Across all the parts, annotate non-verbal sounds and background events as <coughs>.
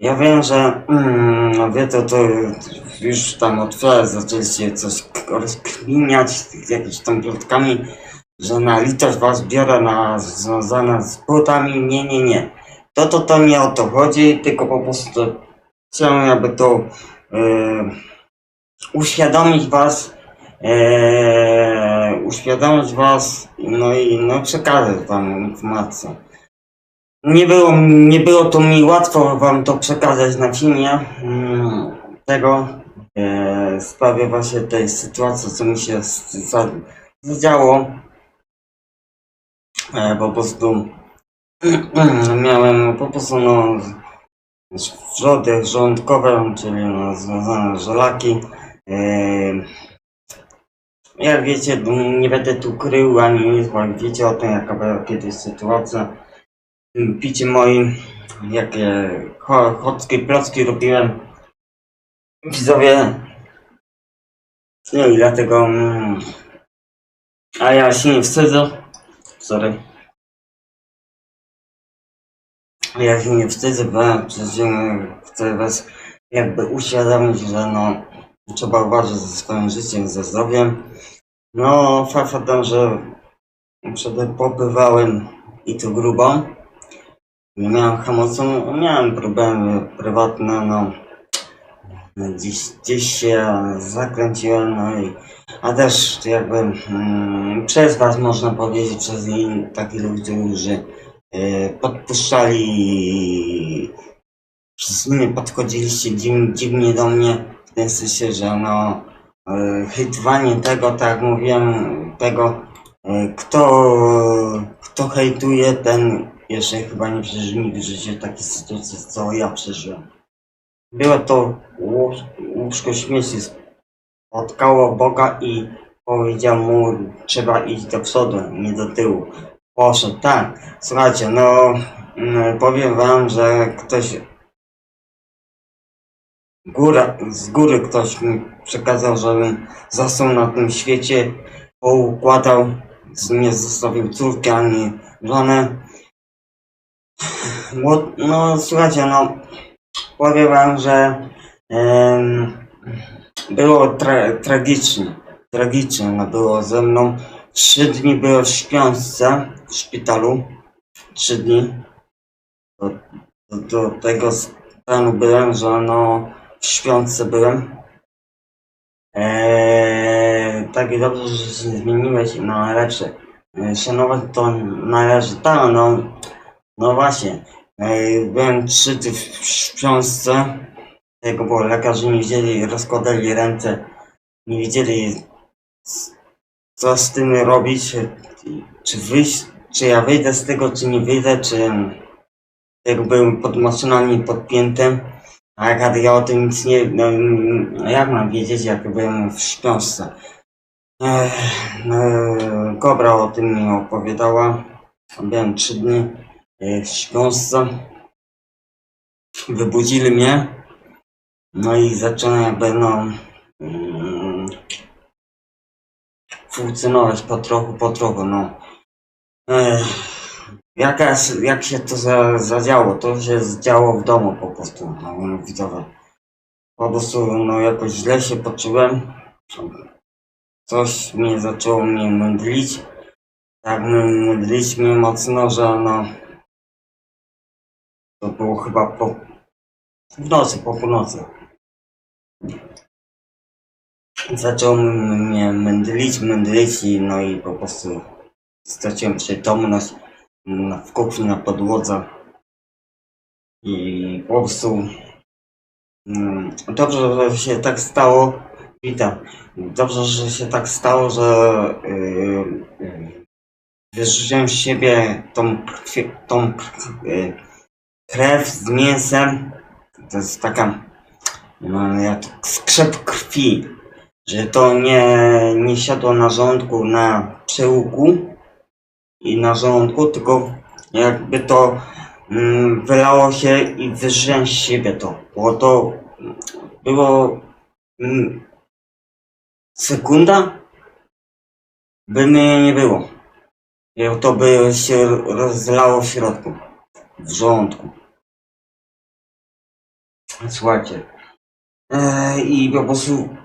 Ja wiem, że mm, wy to, to już tam od zaczęliście coś rozkminiać z jakimiś tam plotkami, że na litość was biorę na związane z butami. Nie, nie, nie. To, to, to nie o to chodzi, tylko po prostu chciałem jakby to e, uświadomić was, e, uświadomić was, no i no, przekazać wam informację. Nie było, nie było to mi łatwo wam to przekazać na filmie mm, tego e, sprawie właśnie tej sytuacji, co mi się zadziało. E, po prostu <clears throat> miałem po prostu no żołądkowe, czyli no, związane żelaki. E, jak wiecie, nie będę tu krył ani nic, bo wiecie o tym, jaka była kiedyś sytuacja picie moim, jakie cho- chocki, plocki robiłem. Widzowie. No i dlatego... Mm, a ja się nie wstydzę. Sorry. Ja się nie wstydzę, bo mm, chcę was jakby uświadomić, że no trzeba uważać ze swoim życiem, ze zdrowiem. No, faktem, że przed popływałem i to grubo. Nie miałem hamulców, no, miałem problemy prywatne, no. Gdzieś, gdzieś się zakręciłem, no i a też jakby mm, przez was można powiedzieć, przez in, takich ludzi, którzy y, podpuszczali, mnie podchodziliście dziw, dziwnie do mnie, w tym sensie, że no y, hejtowanie tego, tak mówiłem, tego, y, kto, kto hejtuje, ten jeszcze chyba nie przeżył nigdy w życiu takiej sytuacji, co ja przeżyłem. Było to łóż- łóżko śmieci. Spotkało Boga i powiedział mu, trzeba iść do przodu, nie do tyłu. Poszedł, tak. Słuchajcie, no mm, powiem wam, że ktoś góra, z góry ktoś mi przekazał, żebym został na tym świecie, poukładał, nie zostawił córki ani żonę. Bo, no słuchajcie, no powiem wam, że było tra tragicznie. Tragicznie no, było ze mną. Trzy dni byłem w śpiączce w szpitalu. Trzy dni. Do, do, do tego stanu byłem, że no w śpiączce byłem. Eee, tak i dobrze, że się zmieniłeś na lepsze. Eee, szanować to należy. Tak, no, no właśnie. Eee, Byłem trzy dni w śpiączce. Tego, bo lekarze nie wiedzieli, rozkładali ręce. Nie wiedzieli, co z tym robić. Czy wyjść, czy ja wyjdę z tego, czy nie wyjdę, czy jak byłem pod maszynami podpiętym. A jak ja o tym nic nie... No, jak mam wiedzieć, jak byłem w śpiączce? Ech, no, Kobra o tym mi opowiadała. Byłem trzy dni e, w śpiączce. Wybudzili mnie. No i zacząłem jakby no mm, funkcjonować po trochu, po trochu, no. Ech, jakaś, jak się to za, zadziało? To się zdziało w domu po prostu, no widzowie. Po prostu no jakoś źle się poczułem. Coś mnie zaczęło mnie mędlić. Tak mędlić mnie mocno, że no to było chyba po w nocy, po północy. Zaczął mnie mędlić, mędlić i no i po prostu straciłem przytomność w kuchni na podłodze. I po prostu mm, dobrze, że się tak stało. Witam. Dobrze, że się tak stało, że yy, yy, wyrzuciłem z siebie tą, krwi, tą krw- yy, krew z mięsem. To jest taka no, jak skrzep krwi, że to nie, nie siadło na żołądku, na przełuku i na żołądku, tylko jakby to mm, wylało się i wyżyłem z siebie to, bo to było mm, sekunda, by mnie nie było. I to by się rozlało w środku, w żołądku. Słuchajcie. E, I po prostu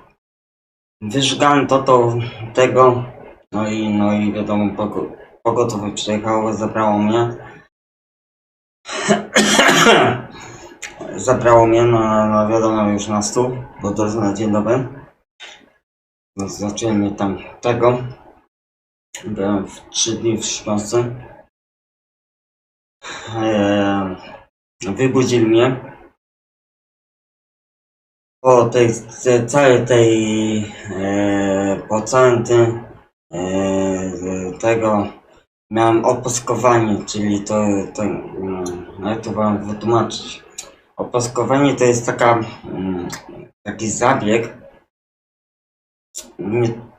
wyżgałem to, to tego. No i, no i wiadomo, pogo- pogotowie przyjechało, zabrało mnie. <coughs> zabrało mnie na, na wiadomo już na stół, bo to jest na dzień dobry. Zacząłem mnie tam tego. Byłem w trzy dni w śpiące. Wybudzili mnie. Po tej, całej tej, e, po całym tym, e, tego miałem opaskowanie, czyli to, to mm, jak to wam wytłumaczyć. Opaskowanie to jest taka, mm, taki zabieg,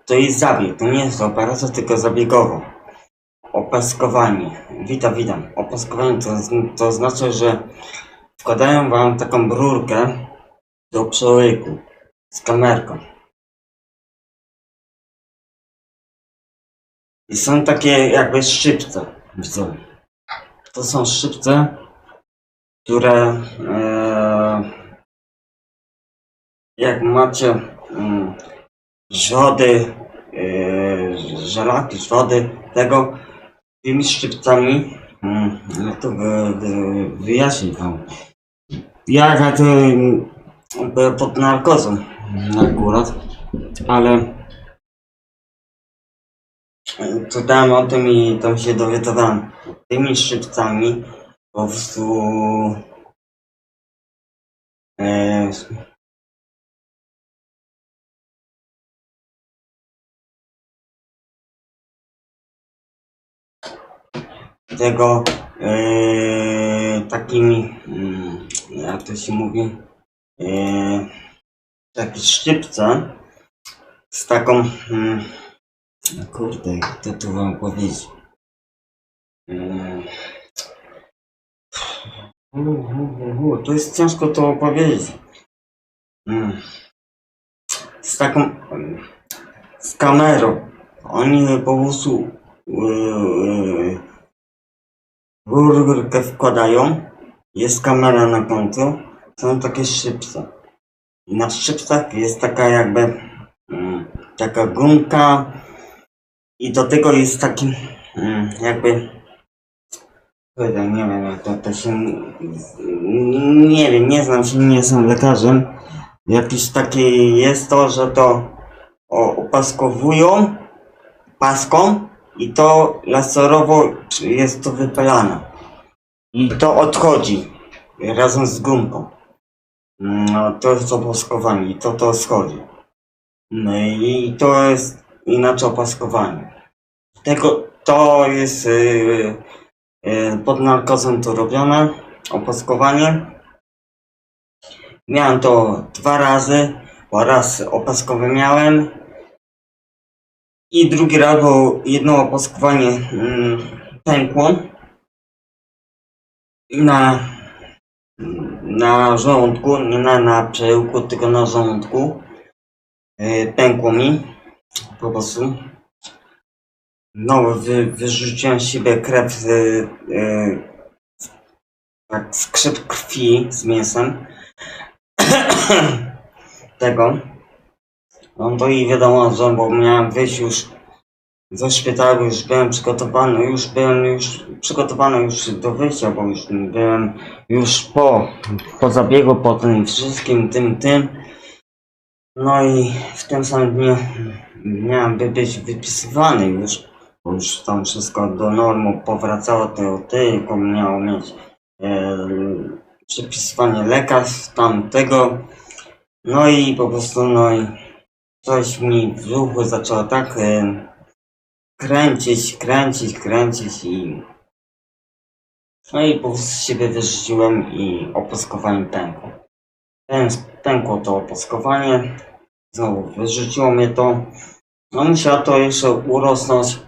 to jest zabieg, to nie jest operacja, tylko zabiegowo. Opaskowanie. Witam, witam. Opaskowanie to, to znaczy, że wkładają wam taką rurkę do przełyku z kamerką. I są takie jakby szczypce. Widzą. To są szczypce, które e, jak macie mm, żody, e, żelaki, żody, tego tymi szczypcami, mm, jak to wy, wy, wyjaśnić wam. Ja to byłem pod narkozą akurat, ale czytałem o tym i tam się dowiadywałem. Tymi szczypcami po prostu e, tego e, takimi mm, jak to się mówi e, takie szczypce z taką mm, kurde jak to tu wam powiedzieć? U, to jest ciężko to opowiedzieć mm, z taką mm, z kamerą. Oni po prostu yy, rurkę wkładają, jest kamera na końcu, są takie szczypce. Na szczypcach jest taka jakby mm, taka gumka i do tego jest taki mm, jakby nie wiem jak to, to się nie wiem, nie znam się, nie jestem lekarzem. Jakieś takie jest to, że to o, opaskowują paską i to laserowo jest to wypalane. I to odchodzi razem z gumką. No, to jest opaskowanie i to to schodzi. No i to jest inaczej opaskowanie. Tego, to jest yy, yy, pod narkozą to robione, opaskowanie. Miałem to dwa razy, bo raz opaskowy miałem, i drugi raz, bo jedno opaskowanie mm, pękło na, na żołądku, nie na, na przełyku, tylko na żołądku. Yy, pękło mi po prostu. No, wy, wyrzuciłem z siebie krew, yy, yy, tak, skrzyp krwi z mięsem. <coughs> Tego. No to i wiadomo, że bo miałem wyjść już ze szpitalu, już byłem przygotowany, już byłem już przygotowany już do wyjścia, bo już byłem już po, po zabiegu, po tym wszystkim, tym, tym. No i w tym samym dniu miałem by być wypisywany już, bo już tam wszystko do normu powracało, to tylko miało mieć e, przepisywanie lekarstw tamtego. No i po prostu, no i coś mi w brzuchu zaczęło tak e, kręcić, kręcić, kręcić i no i po prostu siebie wyrzuciłem i opaskowanie pękło. Pęk, pękło to opaskowanie, znowu wyrzuciło mnie to. No musiało to jeszcze urosnąć,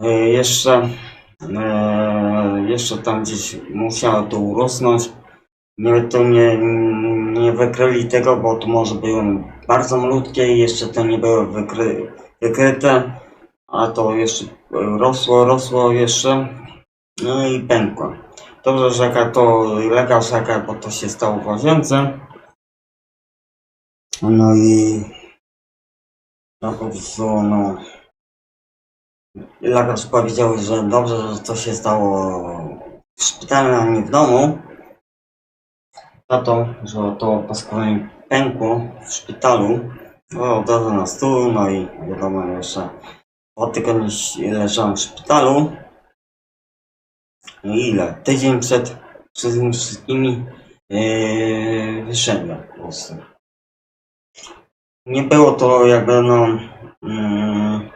e, jeszcze, e, jeszcze tam gdzieś musiało to urosnąć. Nie, to nie, nie wykryli tego, bo to może były bardzo malutkie i jeszcze to nie było wykry, wykryte, a to jeszcze rosło, rosło jeszcze, no i pękło. dobrze, że jaka to lekarz, jaka, bo to się stało w łazience. No i no po prostu, no lekarz powiedział, że dobrze, że to się stało w szpitalu, a nie w domu. Za to, że to opaskowanie pękło w szpitalu. No, od razu na stół, no i wiadomo jeszcze dwa tygodnie leżałem w szpitalu. No ile? Tydzień przed wszystkimi, wszystkimi yy, wyszedłem po prostu. Nie było to jakby no mm,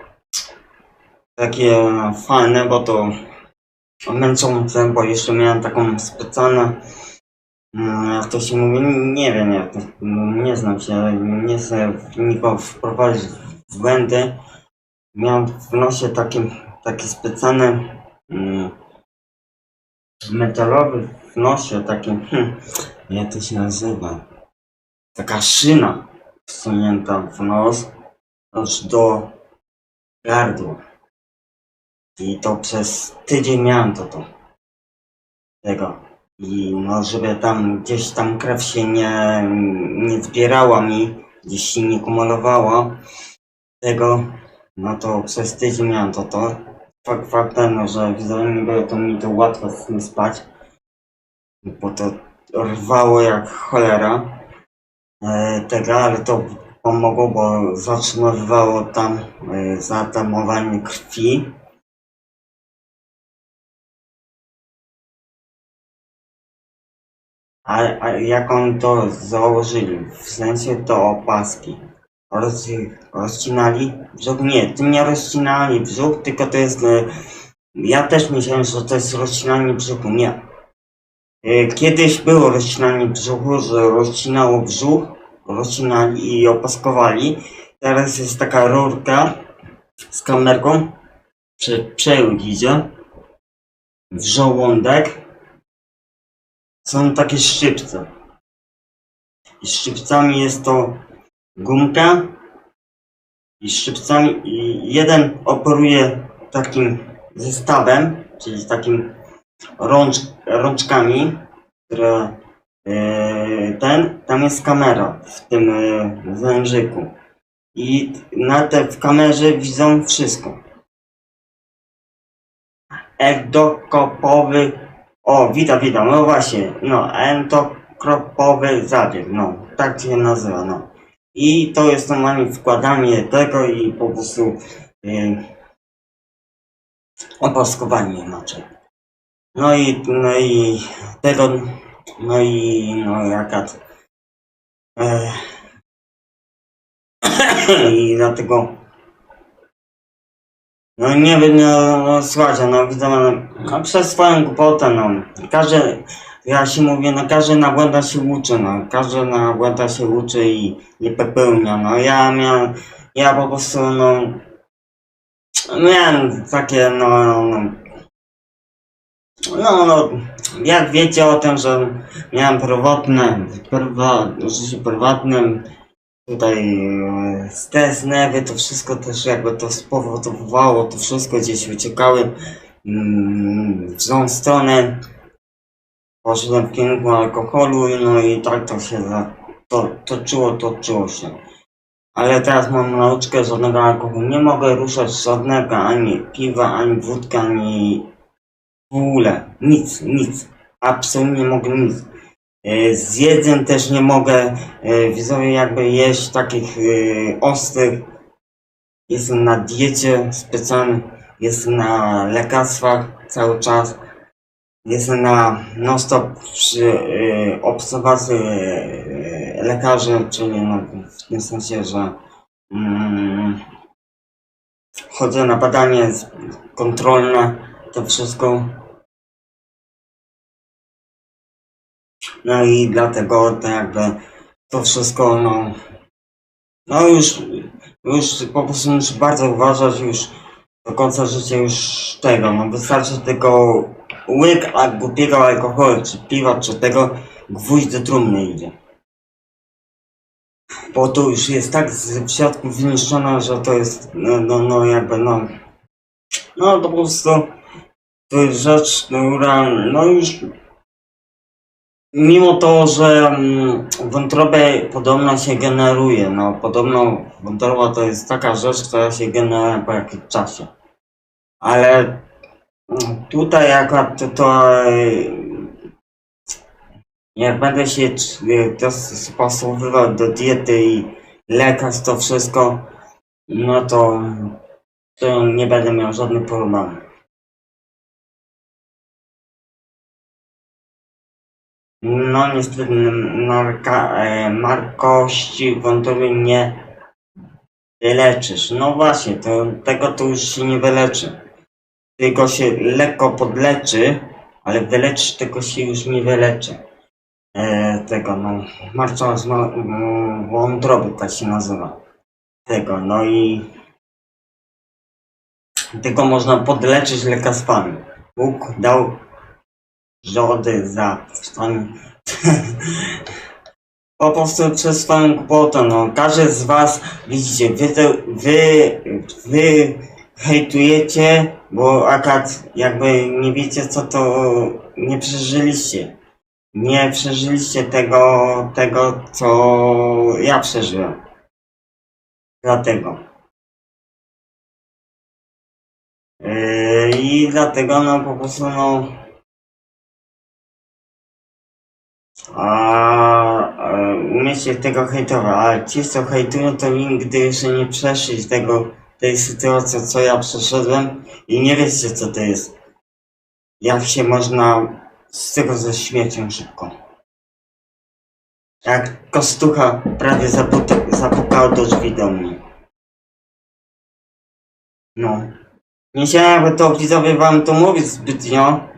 takie fajne, bo to męczące, bo jeszcze miałem taką specjalną jak to się mówi, nie wiem jak to, nie znam się, nie chcę nikogo wprowadzić w błędy. Miałem w nosie takie, takie specjalne mm, metalowy w nosie, takie, hmm, jak to się nazywa, taka szyna wsunięta w nos, aż do gardła. I to przez tydzień miałem to, to tego. I no, żeby tam gdzieś tam krew się nie, nie zbierała mi, gdzieś się nie kumulowała tego, no to przez tydzień miałem to to. Fakt faktem, że widziałem nie było to mi to łatwo z tym spać, bo to rwało jak cholera e, tego, ale to pomogło, bo zatrzymywało tam e, zatamowanie krwi. A, a jak oni to założyli? W sensie to opaski. Roz, rozcinali brzuch? Nie, to nie rozcinali brzuch, tylko to jest... E, ja też myślałem, że to jest rozcinanie brzuchu. Nie. E, Kiedyś było rozcinanie brzuchu, że rozcinało brzuch, rozcinali i opaskowali. Teraz jest taka rurka z kamerką. Prze, idzie w żołądek są takie szczypce. I szczypcami jest to gumka i szczypcami i jeden operuje takim zestawem, czyli takim rącz, rączkami, które e, ten, tam jest kamera w tym e, wężyku. I na te w kamerze widzą wszystko. Endokopowy o, witam, witam, no właśnie, no, entokropowy zabieg, no, tak się nazywa, no. I to jest normalnie wkładanie tego i po prostu yy, opaskowanie inaczej. No i, no i tego, no i, no jaka, e, <coughs> i dlatego no nie wiem, no, no słuchajcie, no widzę, no, no przez swoją głupotę, no. Każdy, ja się mówię, no każdy na błędach się uczy, no. Każdy na błędach się uczy i nie popełnia, no. Ja miałem, ja po prostu, no, miałem takie, no, no, no, no, jak wiecie o tym, że miałem prywatne, prywa, życie prywatnym, tutaj e, stres, nerwy, to wszystko też jakby to spowodowało, to wszystko gdzieś uciekały mm, w złą stronę. Poszedłem w kierunku alkoholu, no i tak to się to, toczyło, toczyło się. Ale teraz mam nauczkę żadnego alkoholu. Nie mogę ruszać żadnego, ani piwa, ani wódka, ani w ogóle. Nic, nic. Absolutnie nie mogę nic. E, Z jedzem też nie mogę e, widzowie jakby jeść takich e, ostrych. Jestem na diecie specjalnej, jestem na lekarstwach cały czas. Jestem na non-stop przy obserwacji lekarzy, czyli no, w tym sensie, że mm, chodzę na badanie kontrolne, to wszystko. No i dlatego to jakby to wszystko, no, no już, już po prostu muszę bardzo uważać już do końca życia już tego, no wystarczy tylko łyk a głupiego alkoholu, czy piwa, czy tego, gwóźdź do trumny idzie. Bo to już jest tak z- w środku wyniszczone, że to jest, no, no, no jakby, no, no po prostu to jest rzecz, która no już mimo to, że mm, wątrobę podobno się generuje, no podobno wątroba to jest taka rzecz, która się generuje po jakimś czasie. Ale mm, tutaj akurat to, e, jak będę się e, dostosowywał do diety i lekarz to wszystko, no to, to nie będę miał żadnych problemów. No niestety marka, e, markości wątroby nie wyleczysz. No właśnie, to, tego to już się nie wyleczy. Tylko się lekko podleczy, ale wyleczysz tego się już nie wyleczy. E, tego no, marcza z ma- m, wątroby tak się nazywa. Tego, no i tylko można podleczyć lekarstwami. Bóg dał żody za swoim po prostu przez swoją głupotę, no. Każdy z was, widzicie, wy, to, wy, wy hejtujecie, bo akad jakby nie wiecie co to, nie przeżyliście. Nie przeżyliście tego, tego co ja przeżyłem. Dlatego. Yy, I dlatego no po prostu no a e, umiecie tego hejtować, ale ci co hejtują to nigdy jeszcze nie przeszli tego, tej sytuacji co ja przeszedłem i nie wiecie co to jest. Jak się można z tego ze śmiecią szybko. Jak kostucha prawie zapuka, zapukała do drzwi do mnie. No. Nie chciałem jakby to widzowie wam to mówić zbytnio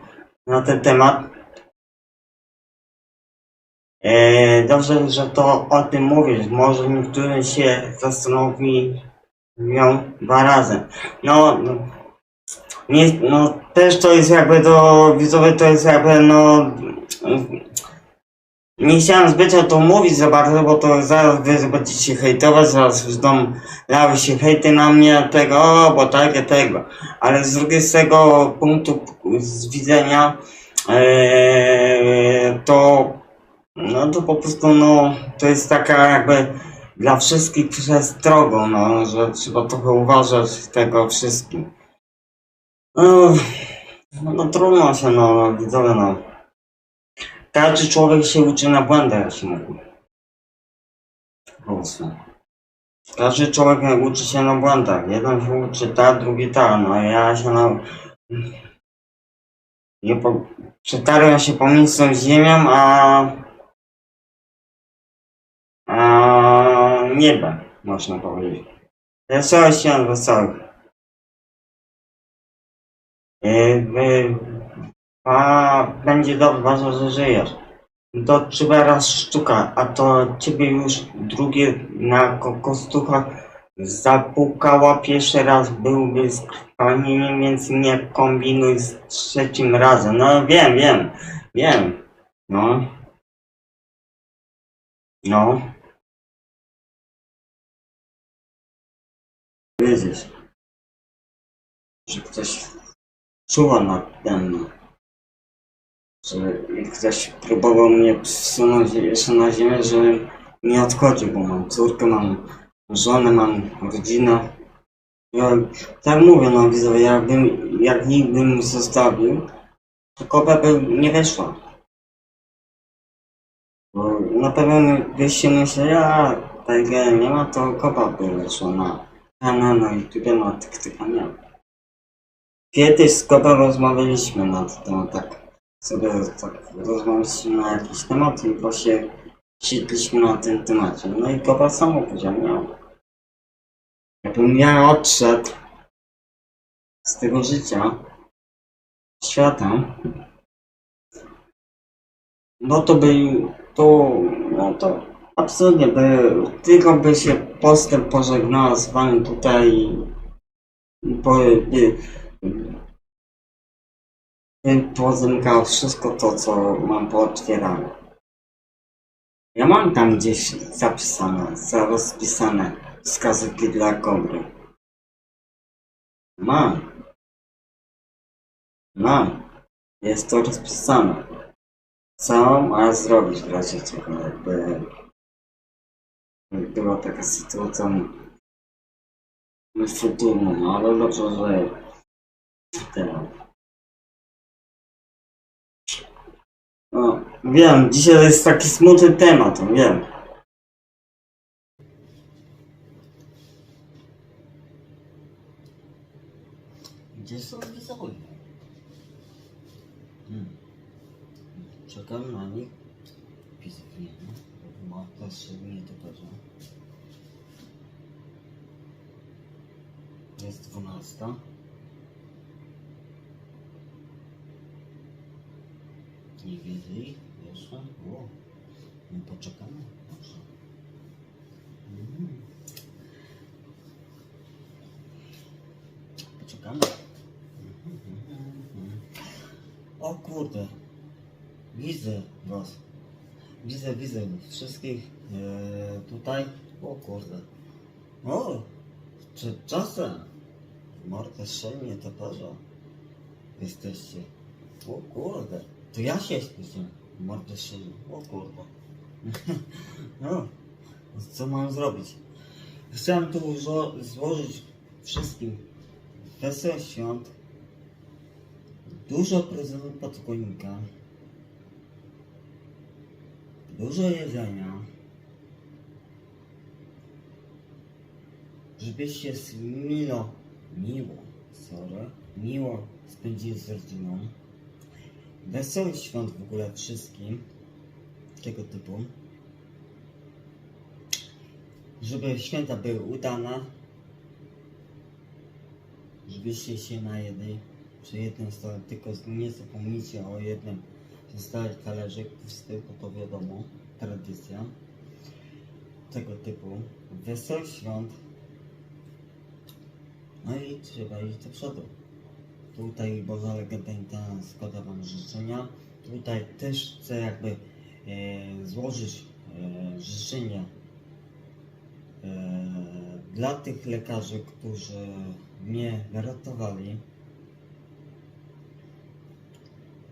na ten temat. E, dobrze, że to o tym mówisz. Może niektórzy się zastanowią dwa razy. No, no, nie, no też to jest jakby do widzowie to jest jakby no nie chciałem zbyt o to mówić za bardzo, bo to zaraz wy będziecie hejtować, zaraz będą lały się hejty na mnie tego, o, bo takie tego. Ale z tego punktu z widzenia e, to no to po prostu no to jest taka jakby dla wszystkich przestrogą, no, że trzeba trochę uważać tego wszystkim. No, no trudno się no, widzowie no. Każdy człowiek się uczy na błędach, jak się mówi. Po. Każdy człowiek uczy się na błędach. Jeden się uczy ta, drugi ta. No ja się na... Nie po... Przetarłem się pomiędzy ziemią, a a nieba, można powiedzieć. Wesołych świąt wesołych. Yy, a będzie dobrze, że żyjesz. To trzeba raz sztuka, a to ciebie już drugie na ko- kostucha zapukała pierwszy raz byłby skrwanieniem, więc nie kombinuj z trzecim razem. No wiem, wiem, wiem. No. No. Wiedzieć, że ktoś czuwa nade mną, że ktoś próbował mnie wsunąć jeszcze na ziemię, że nie odchodził, bo mam córkę, mam żonę, mam rodzinę. Ja, tak mówię, no widzowie, jakbym, jak nikt bym zostawił, to kopa by nie wyszła. Bo na pewno byście myśleli, a tego nie ma, to kopa by wyszła na kanał na YouTube na TikToka nie. Kiedyś z Kobą rozmawialiśmy na ten temat, tak sobie tak rozmawialiśmy na jakiś temat i właśnie siedliśmy na tym temacie. No i Koba samo powiedział, nie. Jakbym ja odszedł z tego życia, świata, no to by, to, no to absolutnie by, tylko by się postęp pożegnała z wami tutaj po, by, by wszystko to, co mam pootwierane. Ja mam tam gdzieś zapisane, za- rozpisane wskazówki dla kobry. Mam. No, jest to rozpisane. Co ma zrobić w razie czego, jakby była taka sytuacja futuru, no ale dobrze, że teraz. No, wiem, dzisiaj jest taki smutny temat, wiem. Gdzie są widzowie? Hmm. Czekam na nich. Pisów nie ma. Ma też się nie to pewnie. Jest dwunasta. Nie ich jeszcze. O, no poczekamy. Poczekamy. O kurde. Widzę was. Widzę, widzę wszystkich e, tutaj. O kurde. O, przed czasem. Mordę szalnie to porzo. Jesteście. O kurde. To ja się śpiszę. Mordę szalnie. O kurde. <laughs> no. Co mam zrobić? Chciałem tu zło- złożyć wszystkim wesołych świąt. Dużo prezentów pod konika. Dużo jedzenia. Żebyście z milo, miło, sorry, miło spędzili z rodziną. Wesołych świąt w ogóle wszystkim. Tego typu. Żeby święta były udane. Żebyście się najedli przy jednym stole, tylko nie zapomnijcie o jednym zostawić talerzyk z tyłu, to wiadomo, tradycja tego typu. Wesołych świąt. No i trzeba iść do przodu. Tutaj Boża Legenda składa Wam życzenia. Tutaj też chcę jakby e, złożyć e, życzenia e, dla tych lekarzy, którzy mnie ratowali.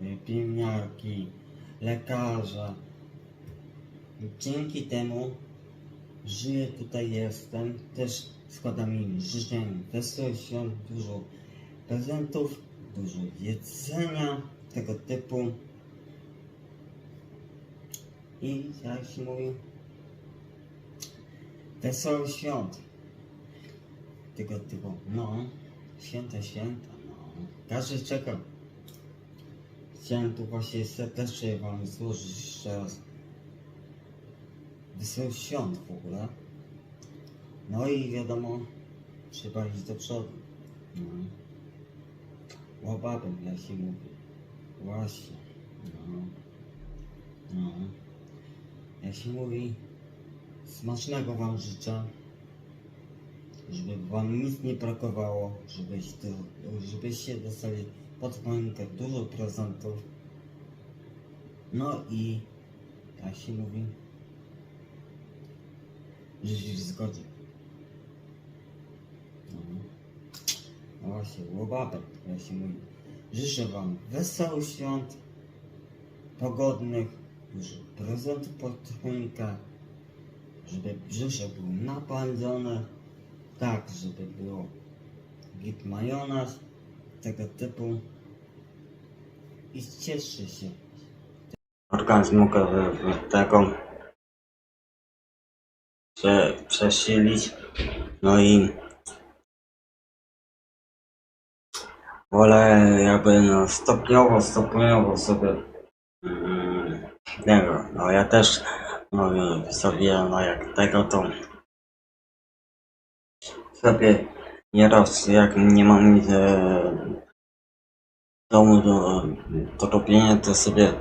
E, pielęgniarki, lekarze. Dzięki temu żyję tutaj jestem. Też składam im życzenia wesołych świąt, dużo prezentów, dużo jedzenia tego typu. I jak się mówi, wesołych świąt tego typu. No, święta, święta, no. Każdy czeka. Chciałem tu właśnie serdecznie Wam złożyć jeszcze raz wesołych świąt w ogóle. No i wiadomo, trzeba iść do przodu. No. Łababem, jak się mówi. Właśnie. No. No. Jak się mówi, smacznego Wam życzę. Żeby Wam nic nie brakowało, żebyście, żebyście dostali pod choinkę dużo prezentów. No i, jak się mówi, żyć w zgodzie. No. No właśnie, łobabek, jak się mówi. Życzę Wam wesołych świąt, pogodnych, dużo prezentów pod choinkę, żeby brzuszek był napędzony, tak, żeby było git majonez, tego typu i cieszy się. Organizm mogę tego prze, przesilić, no i wolę jakby no stopniowo, stopniowo sobie mm, tego, no ja też no sobie no jak tego to sobie nieraz jak nie mam nic e, domu do, do robienia to sobie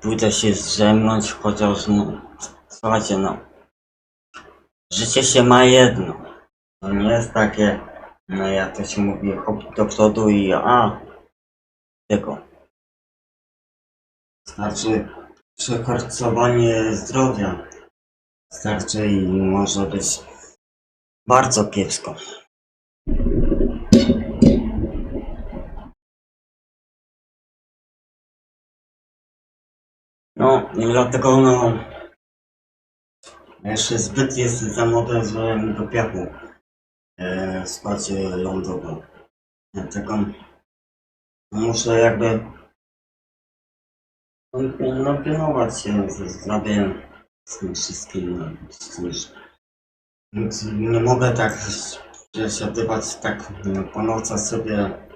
pójdę się zdrzemnąć chociaż no słuchajcie no Życie się ma jedno. To nie jest takie, no jak to się mówi, hop do przodu i a, tego. Znaczy, przekorcowanie zdrowia starczy i może być bardzo kiepsko. No i dlatego no jeszcze zbyt jest za młode, żeby do piachu e, spać e, lądowo. Dlatego no, muszę jakby no, no, pilnować się z zdrowiem z tym wszystkim. No, z tym, nie mogę tak przesiadywać tak no, po sobie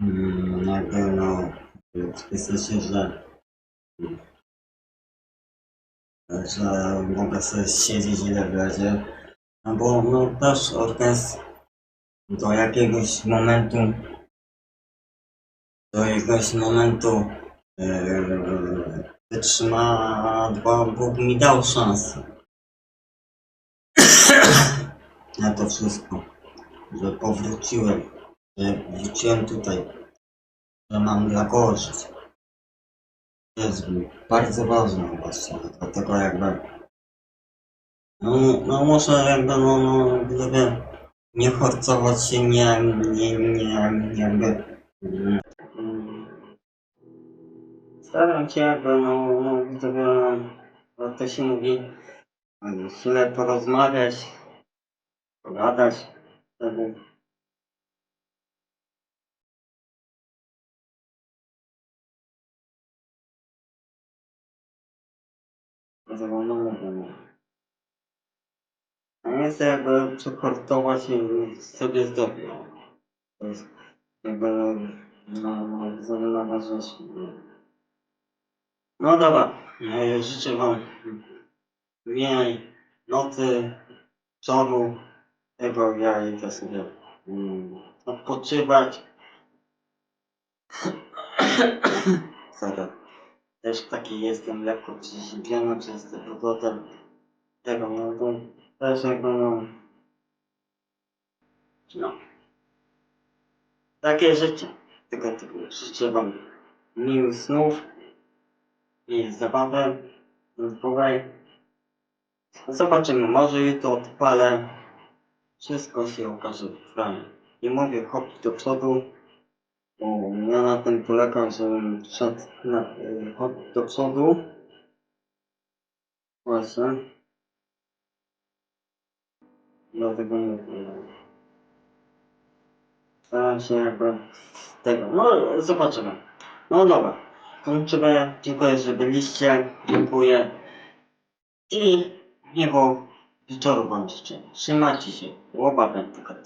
mm, jakby no myślę się, że że mogę sobie siedzieć ile wlezie. No bo no też organizm do jakiegoś momentu do jakiegoś momentu yy, wytrzyma, bo Bóg mi dał szansę <coughs> na to wszystko, że powróciłem, że wróciłem tutaj, że mam dla kogo żyć. Jest bardzo ważne właśnie, dlatego jakby no, no muszę jakby no, no gdyby nie forcować się, nie, nie, nie, jakby mm, mm, staram się jakby no, no gdyby no, to się mówi chwilę porozmawiać, pogadać, wtedy dlatego no mówię. A nie chcę jakby przekortować i sobie zdobyć. To jest jakby no, no, zadana rzecz. No dobra, e, życzę wam miłej nocy, wieczoru, tego ja idę sobie mm, odpoczywać. <coughs> Sorry. Też taki jestem lekko przeziębiony przez tę pogodę. Tego to też jakby no... No. Takie życie. Tylko tylko życzę wam miłych snów i zabawy dodatkowej. Zobaczymy, może jutro odpalę. Wszystko się okaże w planie. Nie mówię hop do przodu, ja na tym polegam, żebym szedł na, y, hop do przodu. Właśnie. Dlatego nie Staram się jakby tego. No zobaczymy. No dobra. Kończymy. Dziękuję, że byliście. Dziękuję. I miłego wieczoru wam życzę. Trzymajcie się. Łoba wędka.